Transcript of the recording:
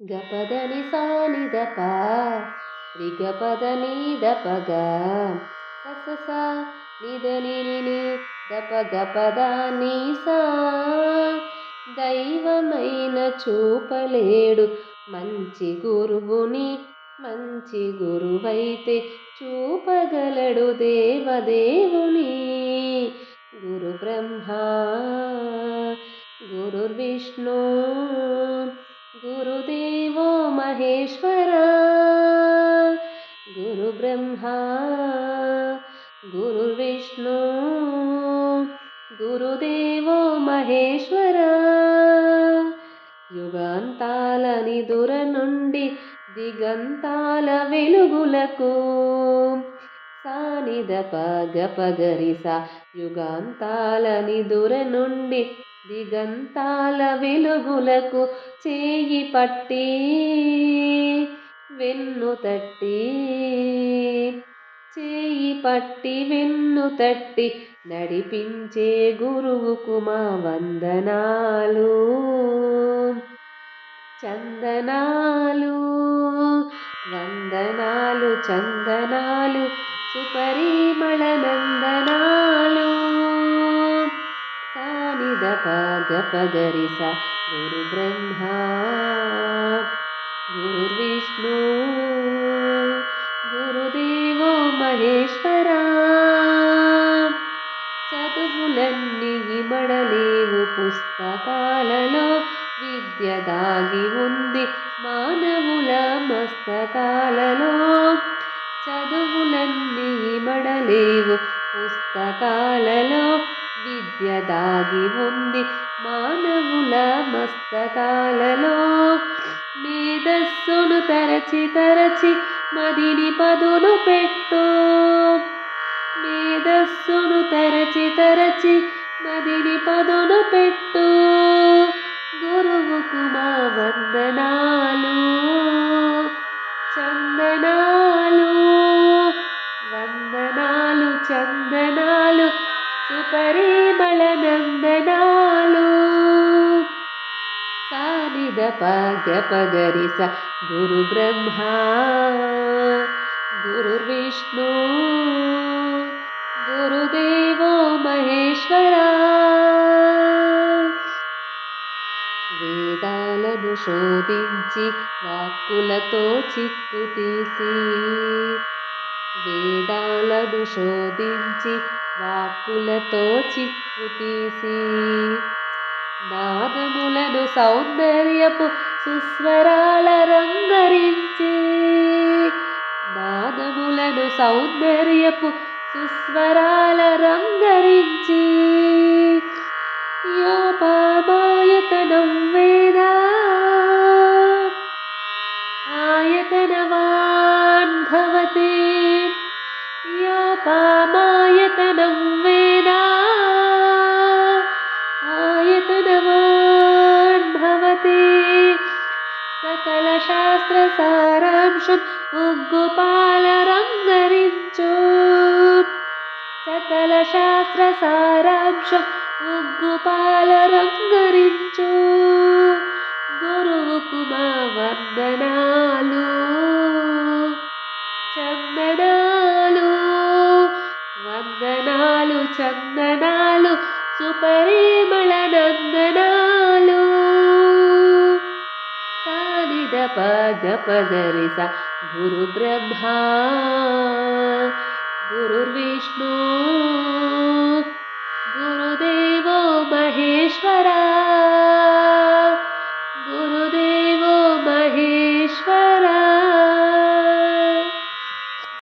గపదని సానిదప రిగపద నీదపగ సస నిదని దప గపద నీసా దైవమైన చూపలేడు మంచి గురువుని మంచి గురువైతే చూపగలడు దేవదేవుని. గురు బ్రహ్మ గురుర్విష్ణు గురు మహేశ్వర. గురు బ్రహ్మ గురుర్విష్ణు గురుదేవో మహేశ్వర. యుగాంతాల నిదుర నుండి దిగంతాల వెలుగులకు సానిద పగ పగరిస యుగాంతాల నిదుర నుండి దిగంతాల వెలుగులకు చేయి పట్టి వెన్ను తట్టి చేయి పట్టి వెన్ను తట్టి నడిపించే గురువుకు మా వందనాలు చందనాలు వందనాలు చందనాలు సుపరిమళ నందనాలు సానిద పగపగరిస గురు బ్రహ్మ గురు విష్ణు గురుదేవో మహేశ్వర. చదువులన్నీ మడలేవు పుస్తకాలలో విద్య దాగి ఉంది మానవుల మస్తకాలలో. చదువులన్నీ మడలేవు పుస్తకాలలో విద్య దాగి ఉంది మానవుల మస్తకాలలో. మేధస్సును తరచి తరచి మదిని పదును పెట్టు. మేధస్సును తరచి తరచి మదిని పదును పెట్టు. గురువుకు మా వందనాలు. చందనాలు. వందనాలు చందనాలు. సుపరిమళ నందనాలు సానిద పగ పగరిస గురు బ్రహ్మ గురు విష్ణు గురుదేవో మహేశ్వరా వేదాలను శోధించి వాక్కులతో చిక్కు తీసి వేదాలను శోధించి వాక్కులతో చిక్కు తీసి నాదములను సౌందర్యపు సుస్వరాల రంగరించి నాదములను సౌందర్యపు సుస్వరాల రంగరించి యోపామాయతనం వేదా ఆయతనవాన్ భవతి యోపామా శాస్త్ర సారాంశం ముగ్గుపాలరంగరించు సకల శాస్త్ర సారాంశం ముగ్గుపాలరంగరించు గురువుకు మా వందనాలు చందనాలు. వందనాలు చందనాలు సుపరిమళ నందనాలు पदपदरिस गुरु ब्रह्मा गुरुविष्णु गुरु